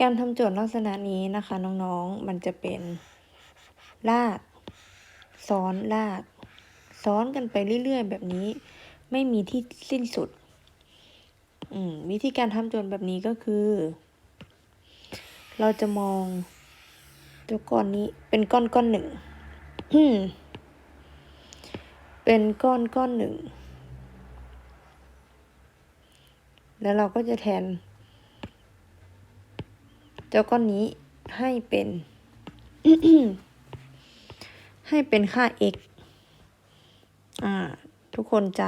การทำโจทย์ลักษณะนี้นะคะน้องๆ มันจะเป็นลากซ้อนลาก ซ้อนกันไปเรื่อยๆ แบบนี้ ไม่มีที่สิ้นสุดวิธีการทำโจทย์แบบนี้ก็คือ เราจะมองตัวก้อนนี้เป็นก้อนก้อนหนึ่งเป็นก้อนก้อนหนึ่ง แล้วเราก็จะแทน เจ้าก้อนนี้ให้เป็น ให้เป็นค่า x อ่า ทุกคนจ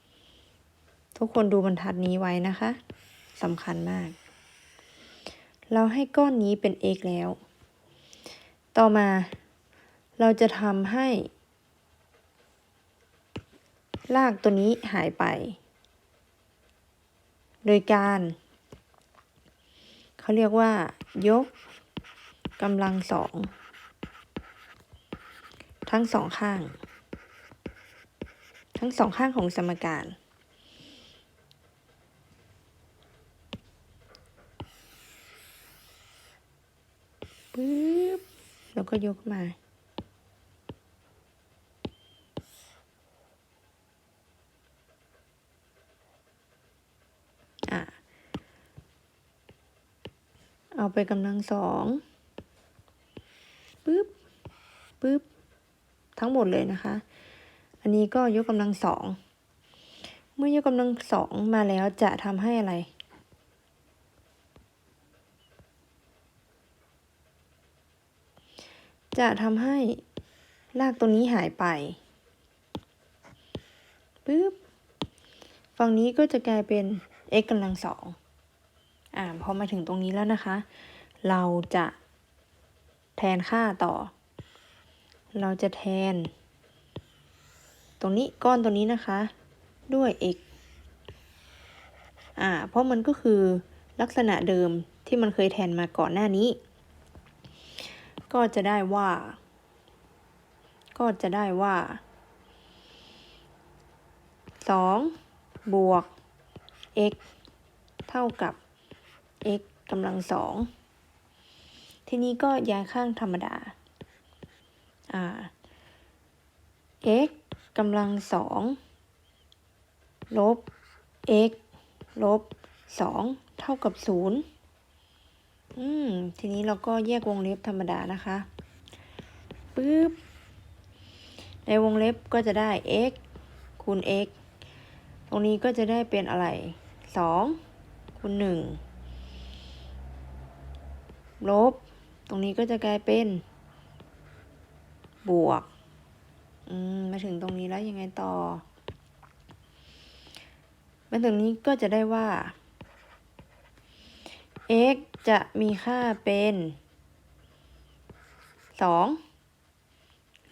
ำทุกคนดูบรรทัดนี้ไว้นะคะสำคัญมาก เราให้ก้อนนี้เป็น x แล้ว ต่อมาเราจะทำให้ลากตัวนี้หายไป โดยการ เขาเรียกว่า ยกกำลังสอง ทั้งสองข้าง ทั้งสองข้างของสมการ ปึ๊บ แล้วก็ยกมา เอาไปกำลังสองปึ๊บปึ๊บทั้งหมดเลยนะคะ อันนี้ก็ยกกำลังสอง เมื่อยกกำลังสองมาแล้วจะทำให้อะไร จะทำให้ลากตัวนี้หายไปปึ๊บฝั่งนี้ก็จะกลายเป็น x กำลังสอง อ่าพอมาถึงตรงนี้แล้วนะคะ เราจะแทนค่าต่อ เราจะแทน ตรงนี้ก้อนตัวนี้นะคะ ด้วย x อ่าเพราะมันก็คือลักษณะเดิมที่มันเคยแทนมาก่อนหน้านี้ ก็จะได้ว่า ก็จะได้ว่าสองบวก x เท่ากับ x กำลังสอง ทีนี้ก็ย้ายข้างธรรมดา อ่า x กำลังสองลบ x ลบสองเท่ากับศูนย์อืม ทีนี้เราก็แยกวงเล็บธรรมดานะคะปึ๊บ ในวงเล็บก็จะได้ x คูณ x ตรงนี้ก็จะได้เป็นอะไรสองคูณหนึ่ง ลบ ตรงนี้ก็จะกลายเป็น บวก อืม มาถึงตรงนี้แล้วยังไงต่อ มาถึงนี้ก็จะได้ว่า x จะมีค่าเป็นสอง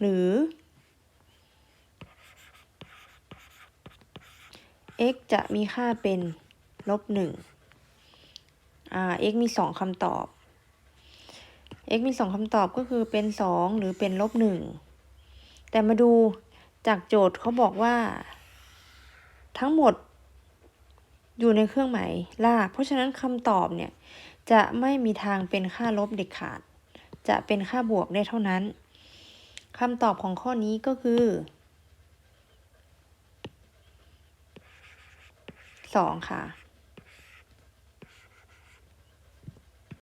หรือ x จะมีค่าเป็นลบหนึ่งอ่า x มีสองคำตอบ x มีสองคำตอบก็คือเป็นสองหรือเป็นลบหนึ่งแต่มาดูจากโจทย์เขาบอกว่า ทั้งหมดอยู่ในเครื่องหมายลาก เพราะฉะนั้นคำตอบเนี่ย จะไม่มีทางเป็นค่าลบเด็ดขาด จะเป็นค่าบวกได้เท่านั้นคำตอบของข้อนี้ก็คือสองค่ะ